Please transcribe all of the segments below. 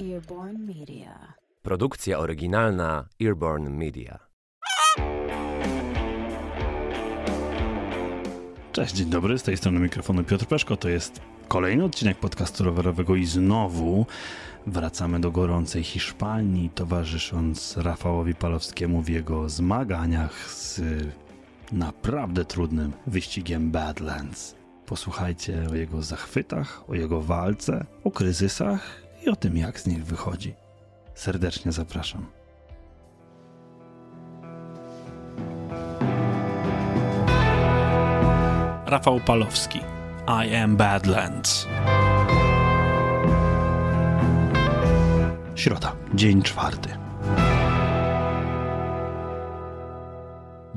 Earborn Media. Produkcja oryginalna Earborn Media. Cześć, dzień dobry, z tej strony mikrofonu Piotr Peszko. To jest kolejny odcinek podcastu rowerowego i znowu wracamy do gorącej Hiszpanii, towarzysząc Rafałowi Palowskiemu w jego zmaganiach z naprawdę trudnym wyścigiem Badlands. Posłuchajcie o jego zachwytach, o jego walce, o kryzysach o tym, jak z nich wychodzi. Serdecznie zapraszam. Rafał Palowski. I am Badlands. Środa, dzień czwarty.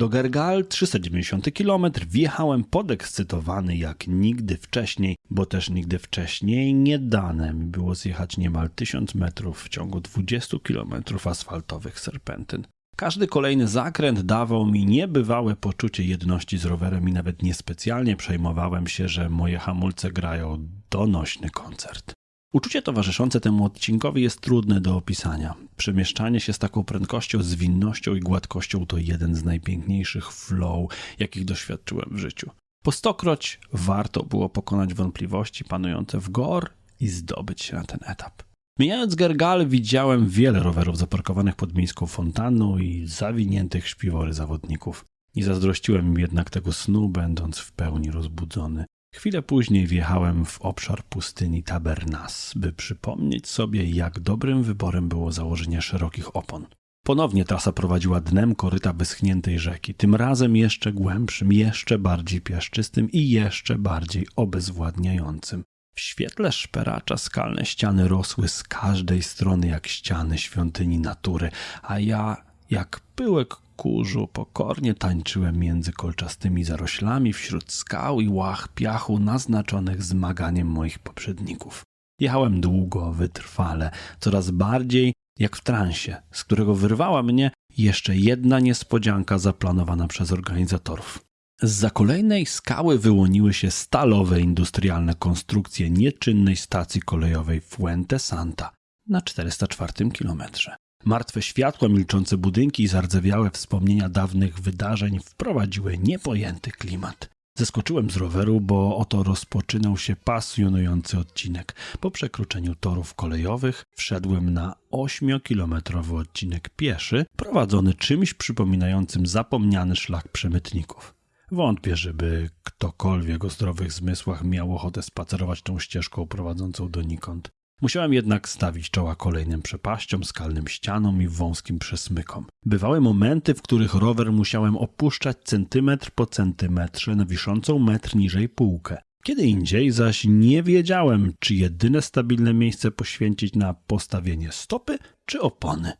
Do Gergal 390 km wjechałem podekscytowany jak nigdy wcześniej, bo też nigdy wcześniej nie dane mi było zjechać niemal 1000 metrów w ciągu 20 km asfaltowych serpentyn. Każdy kolejny zakręt dawał mi niebywałe poczucie jedności z rowerem i nawet niespecjalnie przejmowałem się, że moje hamulce grają donośny koncert. Uczucie towarzyszące temu odcinkowi jest trudne do opisania. Przemieszczanie się z taką prędkością, zwinnością i gładkością to jeden z najpiękniejszych flow, jakich doświadczyłem w życiu. Po stokroć warto było pokonać wątpliwości panujące w gor i zdobyć się na ten etap. Mijając Gergal widziałem wiele rowerów zaparkowanych pod miejską fontanną i zawiniętych śpiwory zawodników. Nie zazdrościłem im jednak tego snu, będąc w pełni rozbudzony. Chwilę później wjechałem w obszar pustyni Tabernas, by przypomnieć sobie, jak dobrym wyborem było założenie szerokich opon. Ponownie trasa prowadziła dnem koryta wyschniętej rzeki, tym razem jeszcze głębszym, jeszcze bardziej piaszczystym i jeszcze bardziej obezwładniającym. W świetle szperacza skalne ściany rosły z każdej strony jak ściany świątyni natury, a ja, jak pyłek kurzu, pokornie tańczyłem między kolczastymi zaroślami wśród skał i łach piachu naznaczonych zmaganiem moich poprzedników. Jechałem długo, wytrwale, coraz bardziej jak w transie, z którego wyrwała mnie jeszcze jedna niespodzianka zaplanowana przez organizatorów. Za kolejnej skały wyłoniły się stalowe industrialne konstrukcje nieczynnej stacji kolejowej Fuente Santa na 404 kilometrze. Martwe światła, milczące budynki i zardzewiałe wspomnienia dawnych wydarzeń wprowadziły niepojęty klimat. Zeskoczyłem z roweru, bo oto rozpoczynał się pasjonujący odcinek. Po przekroczeniu torów kolejowych wszedłem na 8-kilometrowy odcinek pieszy, prowadzony czymś przypominającym zapomniany szlak przemytników. Wątpię, żeby ktokolwiek o zdrowych zmysłach miał ochotę spacerować tą ścieżką prowadzącą donikąd. Musiałem jednak stawić czoła kolejnym przepaściom, skalnym ścianom i wąskim przesmykom. Bywały momenty, w których rower musiałem opuszczać centymetr po centymetrze na wiszącą metr niżej półkę. Kiedy indziej zaś nie wiedziałem, czy jedyne stabilne miejsce poświęcić na postawienie stopy czy opony.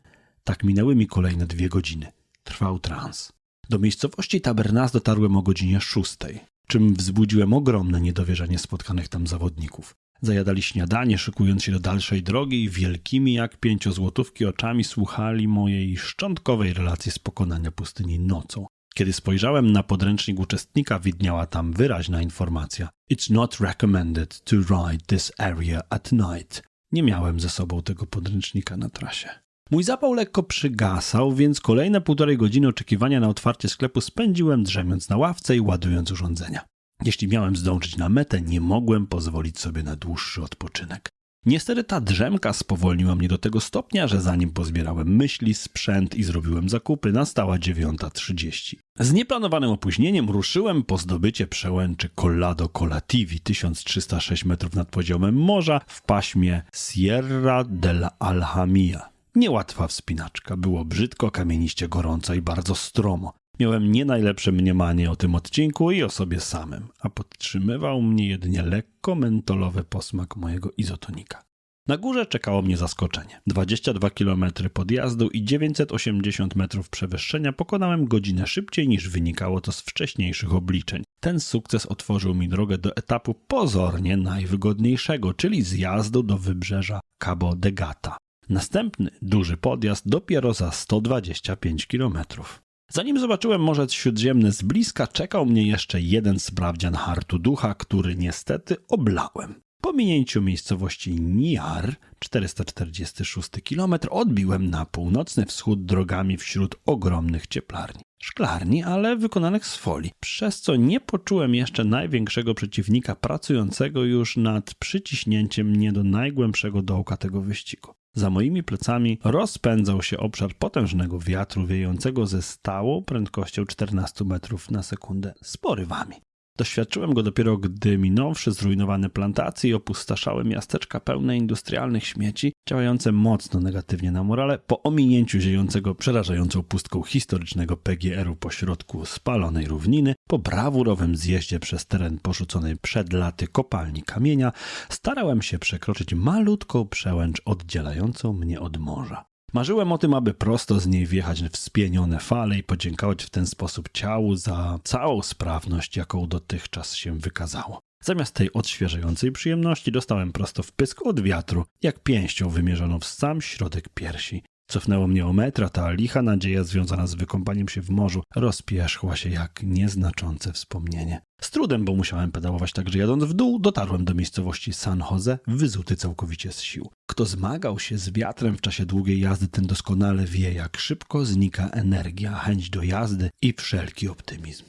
Tak minęły mi kolejne dwie godziny. Trwał trans. Do miejscowości Tabernas dotarłem o godzinie szóstej, czym wzbudziłem ogromne niedowierzanie spotkanych tam zawodników. Zajadali śniadanie, szykując się do dalszej drogi i wielkimi jak pięciozłotówki oczami słuchali mojej szczątkowej relacji z pokonania pustyni nocą. Kiedy spojrzałem na podręcznik uczestnika, widniała tam wyraźna informacja. It's not recommended to ride this area at night. Nie miałem ze sobą tego podręcznika na trasie. Mój zapał lekko przygasał, więc kolejne półtorej godziny oczekiwania na otwarcie sklepu spędziłem drzemiąc na ławce i ładując urządzenia. Jeśli miałem zdążyć na metę, nie mogłem pozwolić sobie na dłuższy odpoczynek. Niestety ta drzemka spowolniła mnie do tego stopnia, że zanim pozbierałem myśli, sprzęt i zrobiłem zakupy, nastała 9.30. Z nieplanowanym opóźnieniem ruszyłem po zdobycie przełęczy Collado Colativi 1306 metrów nad poziomem morza w paśmie Sierra del Alhamia. Niełatwa wspinaczka, było brzydko, kamieniście gorąco i bardzo stromo. Miałem nie najlepsze mniemanie o tym odcinku i o sobie samym, a podtrzymywał mnie jedynie lekko mentolowy posmak mojego izotonika. Na górze czekało mnie zaskoczenie. 22 km podjazdu i 980 metrów przewyższenia pokonałem godzinę szybciej niż wynikało to z wcześniejszych obliczeń. Ten sukces otworzył mi drogę do etapu pozornie najwygodniejszego, czyli zjazdu do wybrzeża Cabo de Gata. Następny duży podjazd dopiero za 125 kilometrów. Zanim zobaczyłem Morzec Śródziemne z bliska, czekał mnie jeszcze jeden sprawdzian hartu ducha, który niestety oblałem. Po minięciu miejscowości Niar, 446 km, odbiłem na północny wschód drogami wśród ogromnych cieplarni. Szklarni, ale wykonanych z folii, przez co nie poczułem jeszcze największego przeciwnika pracującego już nad przyciśnięciem mnie do najgłębszego dołka tego wyścigu. Za moimi plecami rozpędzał się obszar potężnego wiatru wiejącego ze stałą prędkością 14 metrów na sekundę z porywami. Doświadczyłem go dopiero, gdy minąwszy zrujnowane plantacje i opustaszałe miasteczka pełne industrialnych śmieci, działające mocno negatywnie na morale, po ominięciu ziejącego przerażającą pustką historycznego PGR-u pośrodku spalonej równiny, po brawurowym zjeździe przez teren porzuconej przed laty kopalni kamienia, starałem się przekroczyć malutką przełęcz oddzielającą mnie od morza. Marzyłem o tym, aby prosto z niej wjechać w spienione fale i podziękować w ten sposób ciału za całą sprawność, jaką dotychczas się wykazało. Zamiast tej odświeżającej przyjemności dostałem prosto w pysk od wiatru, jak pięścią wymierzoną w sam środek piersi. Cofnęło mnie o metra, ta licha nadzieja związana z wykąpaniem się w morzu rozpierzchła się jak nieznaczące wspomnienie. Z trudem, bo musiałem pedałować także jadąc w dół, dotarłem do miejscowości San Jose, wyzuty całkowicie z sił. Kto zmagał się z wiatrem w czasie długiej jazdy, ten doskonale wie, jak szybko znika energia, chęć do jazdy i wszelki optymizm.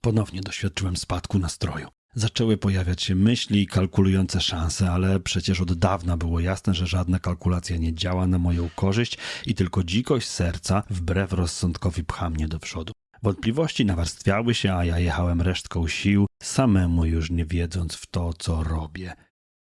Ponownie doświadczyłem spadku nastroju. Zaczęły pojawiać się myśli kalkulujące szanse, ale przecież od dawna było jasne, że żadna kalkulacja nie działa na moją korzyść i tylko dzikość serca wbrew rozsądkowi pcha mnie do przodu. Wątpliwości nawarstwiały się, a ja jechałem resztką sił, samemu już nie wiedząc w to, co robię.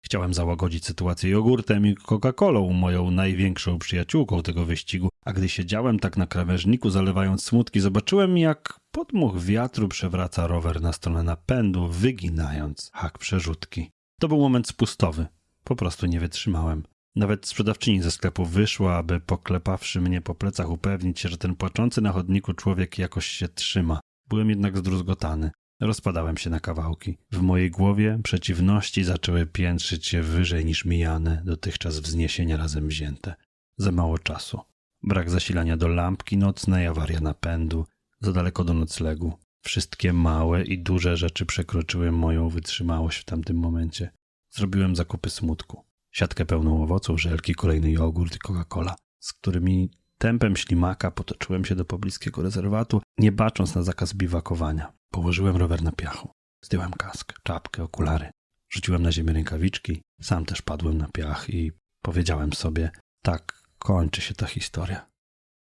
Chciałem załagodzić sytuację jogurtem i Coca-Colą, moją największą przyjaciółką tego wyścigu, a gdy siedziałem tak na krawężniku zalewając smutki, zobaczyłem jak podmuch wiatru przewraca rower na stronę napędu, wyginając hak przerzutki. To był moment spustowy. Po prostu nie wytrzymałem. Nawet sprzedawczyni ze sklepu wyszła, aby poklepawszy mnie po plecach upewnić się, że ten płaczący na chodniku człowiek jakoś się trzyma. Byłem jednak zdruzgotany. Rozpadałem się na kawałki. W mojej głowie przeciwności zaczęły piętrzyć się wyżej niż mijane, dotychczas wzniesienia razem wzięte. Za mało czasu. Brak zasilania do lampki nocnej, awaria napędu, za daleko do noclegu. Wszystkie małe i duże rzeczy przekroczyły moją wytrzymałość w tamtym momencie. Zrobiłem zakupy smutku. Siatkę pełną owoców, żelki, kolejny jogurt i Coca-Cola, z którymi tempem ślimaka potoczyłem się do pobliskiego rezerwatu, nie bacząc na zakaz biwakowania. Położyłem rower na piachu. Zdjąłem kask, czapkę, okulary. Rzuciłem na ziemię rękawiczki, sam też padłem na piach i powiedziałem sobie, tak kończy się ta historia.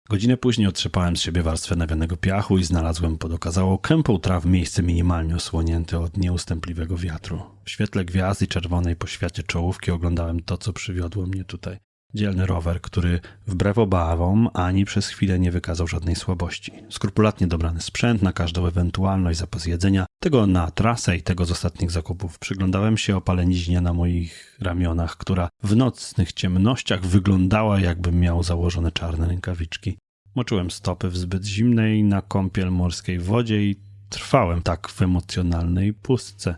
Godzinę później otrzepałem z siebie warstwę nawianego piachu i znalazłem pod okazałą kępą traw miejsce minimalnie osłonięte od nieustępliwego wiatru. W świetle gwiazd i czerwonej poświacie czołówki oglądałem to, co przywiodło mnie tutaj. Dzielny rower, który wbrew obawom ani przez chwilę nie wykazał żadnej słabości. Skrupulatnie dobrany sprzęt na każdą ewentualność, zapas jedzenia. Tego na trasę i tego z ostatnich zakupów. Przyglądałem się opaleniźnie na moich ramionach, która w nocnych ciemnościach wyglądała jakbym miał założone czarne rękawiczki. Moczyłem stopy w zbyt zimnej na kąpiel morskiej wodzie i trwałem tak w emocjonalnej pustce.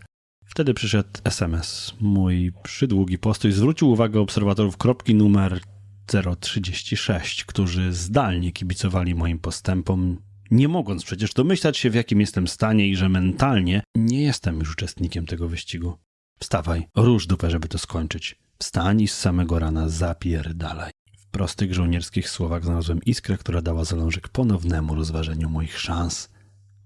Wtedy przyszedł SMS. Mój przydługi postój zwrócił uwagę obserwatorów kropki numer 036, którzy zdalnie kibicowali moim postępom, nie mogąc przecież domyślać się, w jakim jestem stanie i że mentalnie nie jestem już uczestnikiem tego wyścigu. Wstawaj, rusz dupę, żeby to skończyć. Wstań i z samego rana zapierdalaj. W prostych żołnierskich słowach znalazłem iskrę, która dała zalążek ponownemu rozważeniu moich szans.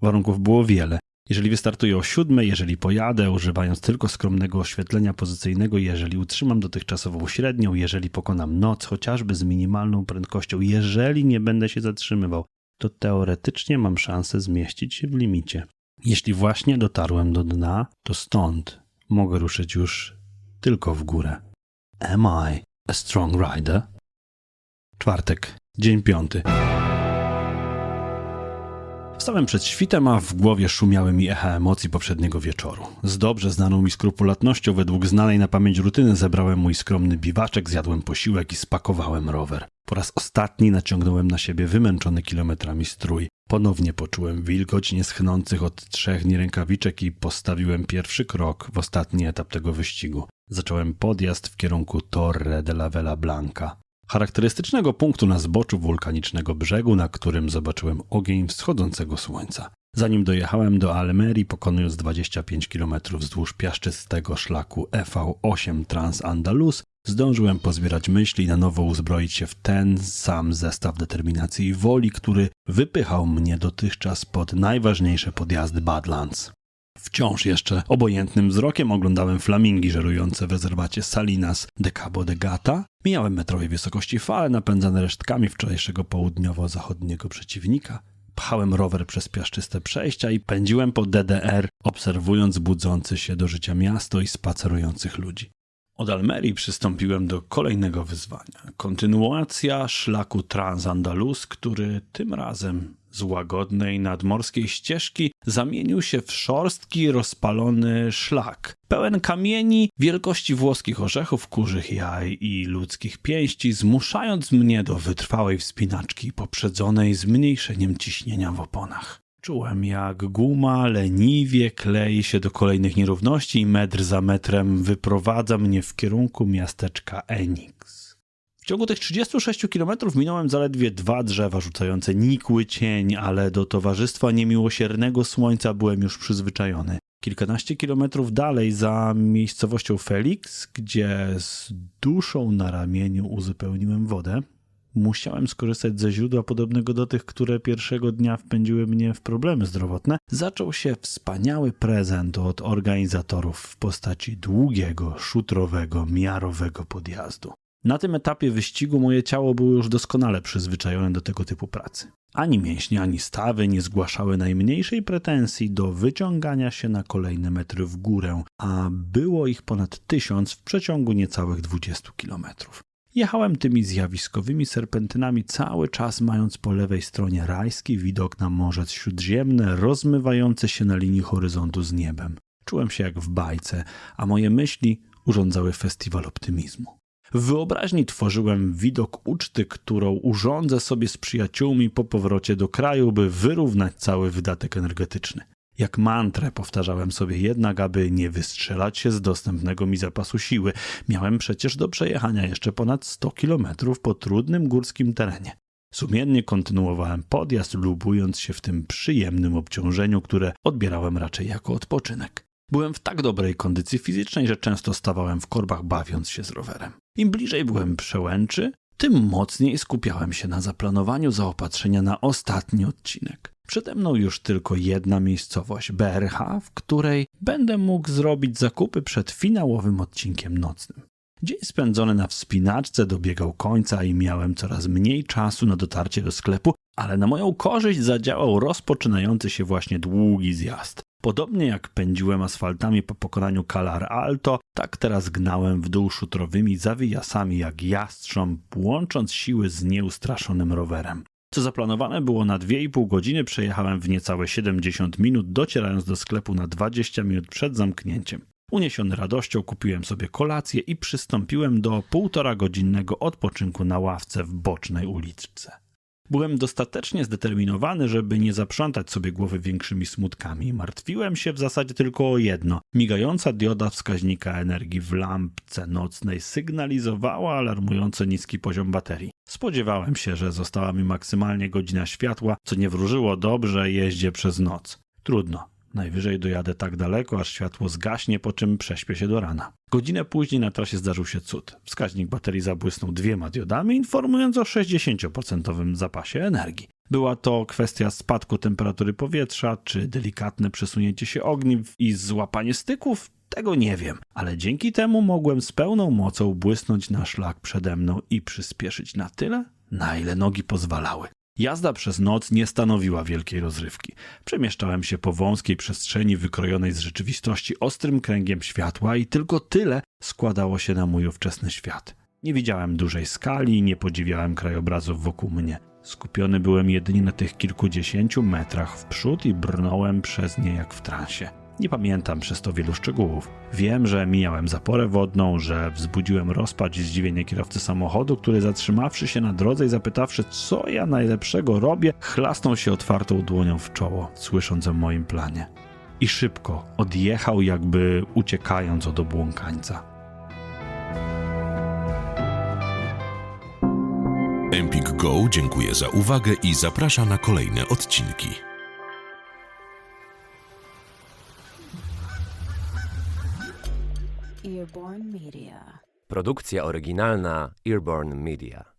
Warunków było wiele, jeżeli wystartuję o siódmej, jeżeli pojadę, używając tylko skromnego oświetlenia pozycyjnego, jeżeli utrzymam dotychczasową średnią, jeżeli pokonam noc chociażby z minimalną prędkością, jeżeli nie będę się zatrzymywał, to teoretycznie mam szansę zmieścić się w limicie. Jeśli właśnie dotarłem do dna, to stąd mogę ruszyć już tylko w górę. Am I a strong rider? Czwartek, dzień piąty. Wstałem przed świtem, a w głowie szumiały mi echa emocji poprzedniego wieczoru. Z dobrze znaną mi skrupulatnością, według znanej na pamięć rutyny, zebrałem mój skromny biwaczek, zjadłem posiłek i spakowałem rower. Po raz ostatni naciągnąłem na siebie wymęczony kilometrami strój. Ponownie poczułem wilgoć nieschnących od trzech dni rękawiczek i postawiłem pierwszy krok w ostatni etap tego wyścigu. Zacząłem podjazd w kierunku Torre de la Vela Blanca charakterystycznego punktu na zboczu wulkanicznego brzegu, na którym zobaczyłem ogień wschodzącego słońca. Zanim dojechałem do Almerii, pokonując 25 km wzdłuż piaszczystego szlaku EV8 Trans-Andalus, zdążyłem pozbierać myśli i na nowo uzbroić się w ten sam zestaw determinacji i woli, który wypychał mnie dotychczas pod najważniejsze podjazdy Badlands. Wciąż jeszcze obojętnym wzrokiem oglądałem flamingi żerujące w rezerwacie Salinas de Cabo de Gata. Mijałem metrowej wysokości fale napędzane resztkami wczorajszego południowo-zachodniego przeciwnika. Pchałem rower przez piaszczyste przejścia i pędziłem po DDR, obserwując budzące się do życia miasto i spacerujących ludzi. Od Almerii przystąpiłem do kolejnego wyzwania. Kontynuacja szlaku Transandalus, który tym razem z łagodnej nadmorskiej ścieżki zamienił się w szorstki, rozpalony szlak. Pełen kamieni wielkości włoskich orzechów, kurzych jaj i ludzkich pięści, zmuszając mnie do wytrwałej wspinaczki poprzedzonej zmniejszeniem ciśnienia w oponach. Czułem, jak guma leniwie klei się do kolejnych nierówności i metr za metrem wyprowadza mnie w kierunku miasteczka Enix. W ciągu tych 36 kilometrów minąłem zaledwie dwa drzewa rzucające nikły cień, ale do towarzystwa niemiłosiernego słońca byłem już przyzwyczajony. Kilkanaście kilometrów dalej, za miejscowością Felix, gdzie z duszą na ramieniu uzupełniłem wodę, musiałem skorzystać ze źródła podobnego do tych, które pierwszego dnia wpędziły mnie w problemy zdrowotne, zaczął się wspaniały prezent od organizatorów w postaci długiego, szutrowego, miarowego podjazdu. Na tym etapie wyścigu moje ciało było już doskonale przyzwyczajone do tego typu pracy. Ani mięśnie, ani stawy nie zgłaszały najmniejszej pretensji do wyciągania się na kolejne metry w górę, a było ich ponad tysiąc w przeciągu niecałych 20 kilometrów. Jechałem tymi zjawiskowymi serpentynami cały czas, mając po lewej stronie rajski widok na Morze Śródziemne, rozmywające się na linii horyzontu z niebem. Czułem się jak w bajce, a moje myśli urządzały festiwal optymizmu. W wyobraźni tworzyłem widok uczty, którą urządzę sobie z przyjaciółmi po powrocie do kraju, by wyrównać cały wydatek energetyczny. Jak mantrę powtarzałem sobie jednak, aby nie wystrzelać się z dostępnego mi zapasu siły. Miałem przecież do przejechania jeszcze ponad 100 kilometrów po trudnym górskim terenie. Sumiennie kontynuowałem podjazd, lubując się w tym przyjemnym obciążeniu, które odbierałem raczej jako odpoczynek. Byłem w tak dobrej kondycji fizycznej, że często stawałem w korbach bawiąc się z rowerem. Im bliżej byłem przełęczy, tym mocniej skupiałem się na zaplanowaniu zaopatrzenia na ostatni odcinek. Przede mną już tylko jedna miejscowość, BRH, w której będę mógł zrobić zakupy przed finałowym odcinkiem nocnym. Dzień spędzony na wspinaczce dobiegał końca i miałem coraz mniej czasu na dotarcie do sklepu, ale na moją korzyść zadziałał rozpoczynający się właśnie długi zjazd. Podobnie jak pędziłem asfaltami po pokonaniu Calar Alto, tak teraz gnałem w dół szutrowymi zawijasami jak jastrząb, łącząc siły z nieustraszonym rowerem. Co zaplanowane było na 2,5 godziny, przejechałem w niecałe 70 minut, docierając do sklepu na 20 minut przed zamknięciem. Uniesiony radością kupiłem sobie kolację i przystąpiłem do półtora godzinnego odpoczynku na ławce w bocznej uliczce. Byłem dostatecznie zdeterminowany, żeby nie zaprzątać sobie głowy większymi smutkami. Martwiłem się w zasadzie tylko o jedno. Migająca dioda wskaźnika energii w lampce nocnej sygnalizowała alarmująco niski poziom baterii. Spodziewałem się, że została mi maksymalnie godzina światła, co nie wróżyło dobrze jeździe przez noc. Trudno. Najwyżej dojadę tak daleko, aż światło zgaśnie, po czym prześpię się do rana. Godzinę później na trasie zdarzył się cud. Wskaźnik baterii zabłysnął dwiema diodami, informując o 60% zapasie energii. Była to kwestia spadku temperatury powietrza, czy delikatne przesunięcie się ogniw i złapanie styków? Tego nie wiem, ale dzięki temu mogłem z pełną mocą błysnąć na szlak przede mną i przyspieszyć na tyle, na ile nogi pozwalały. Jazda przez noc nie stanowiła wielkiej rozrywki. Przemieszczałem się po wąskiej przestrzeni wykrojonej z rzeczywistości ostrym kręgiem światła i tylko tyle składało się na mój ówczesny świat. Nie widziałem dużej skali, nie podziwiałem krajobrazów wokół mnie. Skupiony byłem jedynie na tych kilkudziesięciu metrach w przód i brnąłem przez nie jak w transie. Nie pamiętam przez to wielu szczegółów. Wiem, że mijałem zaporę wodną, że wzbudziłem rozpacz i zdziwienie kierowcy samochodu, który zatrzymawszy się na drodze i zapytawszy, co ja najlepszego robię, chlasnął się otwartą dłonią w czoło, słysząc o moim planie. I szybko odjechał, jakby uciekając od obłąkańca. Empik Go dziękuję za uwagę i zaprasza na kolejne odcinki. Produkcja oryginalna Earborn Media.